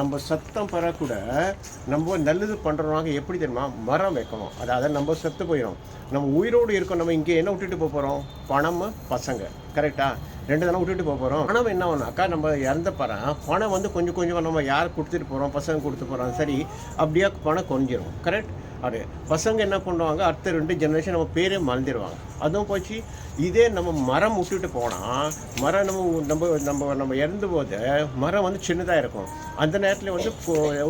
நம்ம சத்தம் பெற கூட நம்ம நல்லது பண்ணுறவங்க எப்படி தெரியுமா? மரம் வைக்கணும். அதாவது நம்ம செத்து போயிடும் நம்ம உயிரோடு இருக்கோம் நம்ம இங்கே என்ன விட்டுட்டு போக போகிறோம் பணம் பசங்க. கரெக்டாக ரெண்டு தானே விட்டுட்டு போக போகிறோம் பணம் என்ன ஆகும்னாக்கா நம்ம இறந்த பணம் பணம் வந்து கொஞ்சம் கொஞ்சம் நம்ம யார் கொடுத்துட்டு போகிறோம் பசங்க கொடுத்து போகிறோம் சரி அப்படியே பணம் கொஞ்சிடும் கரெக்ட்? அது பசங்க என்ன பண்ணுவாங்க அடுத்த ரெண்டு ஜென்ரேஷன் நம்ம பேரே மறந்துடுவாங்க அதுவும் போச்சு இதே நம்ம மரம் விட்டுட்டு போனால் மரம் நம்ம நம்ம நம்ம நம்ம இறந்து போது மரம் வந்து சின்னதாக இருக்கும். அந்த நேரத்தில் வந்து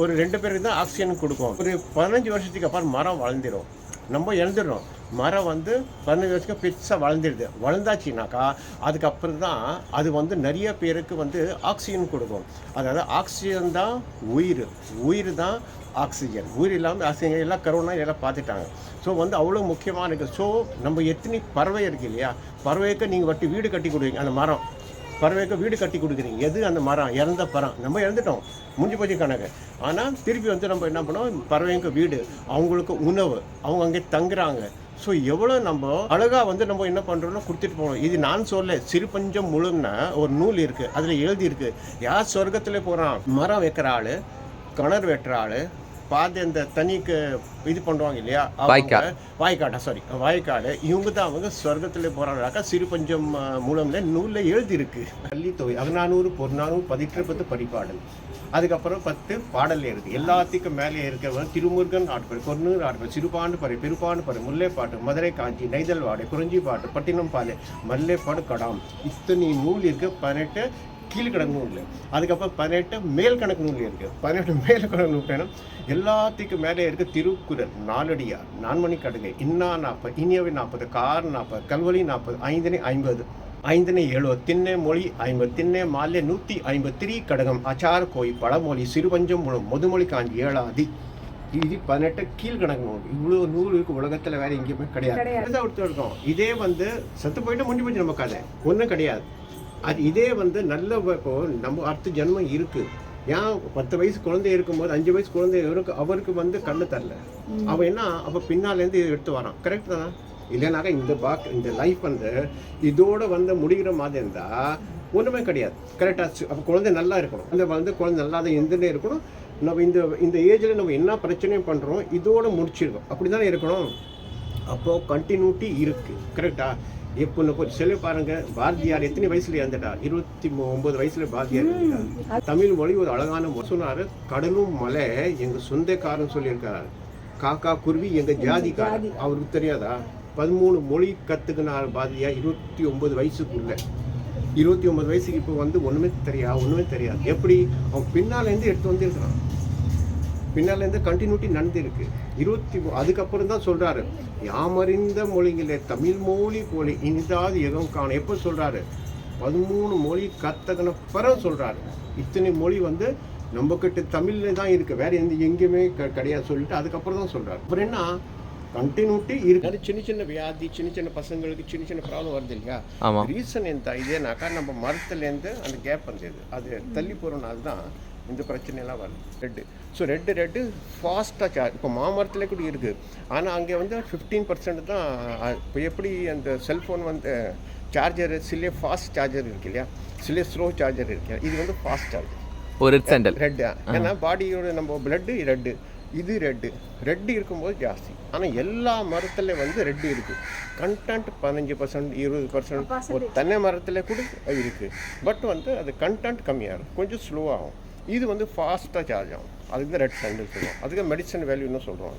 ஒரு ரெண்டு பேருக்கு தான் ஆக்சிஜன் கொடுக்கும். ஒரு பதினஞ்சு வருஷத்துக்கு அப்புறம் மரம் வளர்ந்துடும் நம்ம இழந்துடுறோம் மரம் வந்து பதினஞ்சு வருஷத்துக்கு பெருசாக வளர்ந்துடுது வளர்ந்தாச்சுனாக்கா அதுக்கப்புறம் தான் அது வந்து நிறைய பேருக்கு வந்து ஆக்சிஜன் கொடுக்கும். அதாவது ஆக்சிஜன் தான் உயிர். உயிர் தான் ஆக்சிஜன் உயிர் இல்லாமல் ஆக்சிஜன் எல்லாம் கரோனா எல்லாம் பார்த்துட்டாங்க. ஸோ வந்து அவ்வளோ முக்கியமாக இருக்குது ஸோ நம்ம எத்தனை பறவை இருக்கு இல்லையா? பறவைக்கு நீங்கள் வட்டி வீடு கட்டி கொடுவீங்க அந்த மரம். பறவைக்கு வீடு கட்டி கொடுக்குறீங்க. எது அந்த மரம்? இறந்த பறம் நம்ம இறந்துட்டோம். முடிஞ்சு போச்சு கணக்கு. ஆனால் திருப்பி வந்து நம்ம என்ன பண்ணோம்? பறவைங்க வீடு அவங்களுக்கு உணவு அவங்க அங்கே தங்குறாங்க. ஸோ எவ்வளோ நம்ம அழகாக வந்து நம்ம என்ன பண்ணுறோம்னா கொடுத்துட்டு போகணும் இது நான் சொல்ல சிறுபஞ்சம் முழுன்னா ஒரு நூல் இருக்குது அதில் எழுதியிருக்கு. யார் சொர்க்கத்தில் போகிறான் மரம் வைக்கிற ஆள் கிணறு வெட்டுற ஆள் பாதி அந்த தண்ணிக்கு இது பண்ணுவாங்க இல்லையா? அவங்க- வாய்க்கால். வாய்க்காடா சாரி வாய்க்காடு இவங்க தான் அவங்க சொர்க்கத்தில் போகிறாங்கனாக்கா சிறு பஞ்சம் அஹ், மூலம்ல நூலில் எழுதியிருக்கு. பள்ளி தொகை அகநானூறு பதிற்று பத்து படிப்பாடல். அதுக்கப்புறம் பத்து பாடல் இருக்கு எல்லாத்துக்கும் மேலே இருக்கிறவங்க திருமுருகன் ஆட்கள் கொன்னூர் ஆட்கள் சிறுபாண்டு பறை பெருப்பாண்டு பறை முல்லைப்பாட்டு மதுரை காஞ்சி நெய்தல் வாடை குறிஞ்சி பாட்டு பட்டினம் பாலை மல்லைப்பாடு கடாம். இத்தனை நூல் இருக்கு. பதினெட்டு கீழ்கணக்கு நூல். அதுக்கப்புறம் பதினெட்டு மேல் கணக்கு நூல் இருக்கு. பதினெட்டு மேல் கணக்கு நூல் எல்லாத்துக்கும் மேலே இருக்க திருக்குறள் நாலடியார் நான்மணி கடுகை இன்னா நாற்பது இனியவை நாற்பது கார் நாற்பது கல்வழி நாற்பது ஐந்தனை ஐம்பது ஐந்தனை எழுபது திண்ணை மொழி ஐம்பது திண்ணை மாலை நூற்றி ஐம்பது திரி கடகம் அச்சார கோய் பழமொழி சிறுபஞ்சம் முழு முதுமொழி காஞ்சி ஏழாதி. இது பதினெட்டு கீழ்கணக்கு நூல். இவ்வளோ நூல் இருக்கு உலகத்தில் வேற எங்கேயுமே கிடையாது. இருக்கோம். இதே வந்து செத்து போயிட்டு முடிஞ்சு போச்சு நம்ம கதை. ஒன்றும் கிடையாது. அது இதே வந்து நல்ல இப்போ நம்ம அடுத்த ஜென்மம் இருக்கு. ஏன் பத்து வயசு குழந்தை இருக்கும்போது அஞ்சு வயசு குழந்தை இருக்கு அவருக்கு வந்து கண்ணு தரல அவன் என்ன அப்போ பின்னாலேருந்து இதை எடுத்து வரான். கரெக்ட் தானே? இல்லைனாக்கா இந்த பாக் இந்த லைஃப் வந்து இதோட வந்து முடிகிற மாதிரி இருந்தா ஒன்றுமே கிடையாது. கரெக்டாக அப்போ குழந்தை நல்லா இருக்கணும். அந்த வந்து குழந்தை நல்லா தான் இருந்துட்டே இருக்கணும். நம்ம இந்த இந்த ஏஜில் நம்ம என்ன பிரச்சனையும் பண்ணுறோம் இதோட முடிச்சிருக்கோம். அப்படி தானே இருக்கணும் அப்போது கண்டினியூட்டி இருக்குது கரெக்டா இப்போ இப்போ சில பாருங்க. பாரதியார் எத்தனை வயசுல இறந்துட்டார்? இருபத்தி ஒன்பது வயசுல பாரதியார் இறந்துட்டார். தமிழ் மொழி ஒரு அழகான. சொன்னாரு கடலும் மலை எங்க சொந்தக்காரன் சொல்லியிருக்காரு. காக்கா குருவி எங்க ஜாதிக்காரன். அவருக்கு தெரியாதா? பதிமூணு மொழி கத்துக்கினார் பாரதியார் இருபத்தி ஒன்பது வயசுக்குள்ள. இருபத்தி ஒன்பது வயசுக்கு இப்போ வந்து ஒண்ணுமே தெரியாது ஒண்ணுமே தெரியாது. எப்படி? அவன் பின்னாலேருந்து எடுத்து வந்திருக்கிறான். பின்னாலேருந்து கண்டினியூட்டி நடந்திருக்கு இருபத்தி மூ- அதுக்கப்புறம் தான் சொல்றாரு யாமறிந்த மொழிகளே தமிழ் மொழி போலி இனிதாவது எதுவும் காணும். எப்போ சொல்றாரு? பதிமூணு மொழி கத்தகன பிறகு சொல்றாரு. இத்தனை மொழி வந்து நம்ம கிட்ட தமிழ்ல தான் இருக்கு. வேற எந்த எங்கேயுமே க- கிடையாது சொல்லிட்டு அதுக்கப்புறம் தான் சொல்றாரு. அப்புறம் என்ன? கண்டினியூட்டி இருக்கு. அது சின்ன சின்ன வியாதி சின்ன சின்ன பசங்களுக்கு சின்ன சின்ன ப்ராப்ளம் வருது இல்லையா? ரீசன் எந்த இதேனாக்கா நம்ம மரத்துலேருந்து அந்த கேப் வந்தது. அது தள்ளி போகிறனால தான் இந்த பிரச்சனையெல்லாம் வருது ரெட்டு ஸோ ரெட்டு ரெட்டு ஃபாஸ்ட்டாக சார்ஜ் இப்போ மாமரத்துல கூட இருக்குது ஆனால் அங்கே வந்து ஃபிஃப்டீன் பர்சன்ட் தான் இப்போ எப்படி அந்த செல்ஃபோன் வந்து சார்ஜர் சில ஃபாஸ்ட் சார்ஜர் இருக்கு இல்லையா? சில ஸ்லோ சார்ஜர் இருக்கு இது வந்து ஃபாஸ்ட் சார்ஜர் ஒரு சென்டல் ரெட்டு ஏன்னா பாடியோட நம்ம பிளட்டு ரெட்டு இது ரெட்டு ரெட்டு இருக்கும்போது ஜாஸ்தி. ஆனால் எல்லா மரத்துல வந்து ரெட்டு இருக்கு. கண்டென்ட் பதினஞ்சு பர்சன்ட் இருபது பர்சன்ட் ஒரு தென்னை மரத்தில் கூட இருக்கு. பட் வந்து அது கண்டென்ட் கம்மியாகும் கொஞ்சம் ஸ்லோவாகும் இது வந்து ஃபாஸ்ட்டாக சார்ஜ் ஆகும். அதுக்கு தான் ரெட் சாண்டில் சொல்லுவோம் அதுக்கு மெடிசன் வேல்யூன்னு சொல்கிறோம்